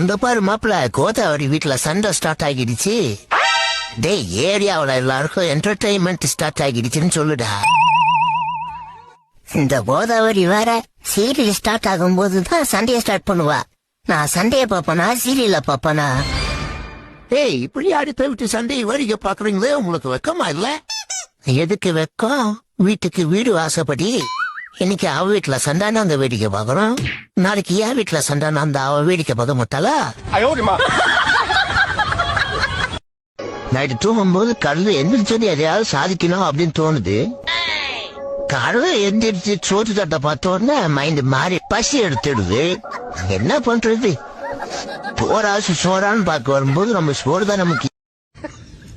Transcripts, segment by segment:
அந்த பாரு மாப்பிள்ள கோதாவரி வீட்டுல சண்டை ஸ்டார்ட் ஆகிடுச்சு. டேய் ஏரியாவுல எல்லாருக்கும் என்டர்டைன்மெண்ட் ஸ்டார்ட் ஆகிடுச்சுன்னு சொல்லுடா. இந்த கோதாவரி வேற சீரியல் ஸ்டார்ட் ஆகும்போது தான் சண்டையை ஸ்டார்ட் பண்ணுவா. நான் சண்டையை பாப்பனா சீரியல பாப்பனா ஏய் இப்படி அடுத்த விட்டு சண்டையை வேடிக்கை பாக்குறீங்களே உங்களுக்கு வெக்கமா இல்ல? எதுக்கு வெக்கம்? வீட்டுக்கு வீடு வாசப்படி. இன்னைக்கு அவ வீட்டுல சண்டான அந்த வேடிக்கை பாக்குறோம் நாளைக்கு என் வீட்டுல சண்டான அந்த அவ வேடிக்கை பார்க்க மாட்டாளா? நைட்டு தூங்கும்போது கடல எந்திரிச்சது எதையாவது சாதிக்கணும் அப்படின்னு தோணுது. கடல எந்திரிச்சு சோத்து தட்டை பார்த்த உடனே மைண்ட் மாறி பசி எடுத்துடுது. என்ன பண்றது? போராசு சோறான்னு பார்க்க வரும்போது நம்ம சோறு தான் நமக்கு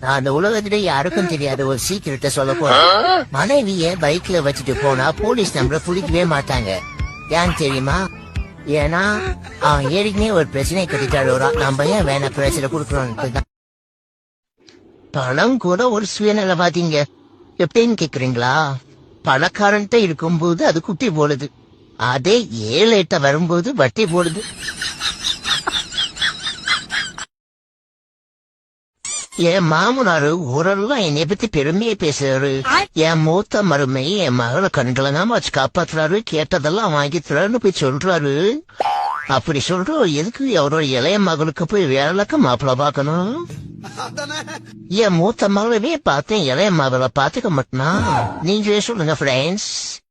நான் அந்த உலகத்திலே யாருக்கும் தெரியாத ஒரு சீக்கிரத்தை சொல்ல போறேன் மனைவிய பைக்ல வச்சுட்டு போனா போலீஸ் நம்மள பிடிக்கவே மாட்டாங்க. ஏன் தெரியுமா? ஏன்னா அவன் ஏற்கனவே ஒரு பிரச்சனை கட்டிட்டாடு நம்ம ஏன் வேணா பிரச்சனை கொடுக்கணும் பணம் கூட ஒரு சுயநல பாத்தீங்க. எப்படின்னு கேக்குறீங்களா? பணக்காரன்ட்ட இருக்கும்போது அது குட்டி போடுது. அதே ஏழைட்ட வரும்போது வட்டி போடுது. என் மாமனாரு ஓரளவு என்னை பத்தி பெருமையை பேசுறாரு. என் மூத்த மருமை என் மகளை கண்களெல்லாம் வச்சு காப்பாத்துறாரு கேட்டதெல்லாம் வாங்கி தராருன்னு போய் சொல்றாரு. அப்படி சொல்றோம் எதுக்கு அவரோட இளைய மகளுக்கு போய் வேலைக்கு மாப்பிள்ள பார்க்கணும்? என் மூத்த மகளவே பார்த்தேன் இளைய மகளை பாத்துக்க மாட்டேனா? நீங்களே சொல்லுங்க ஃப்ரெண்ட்ஸ்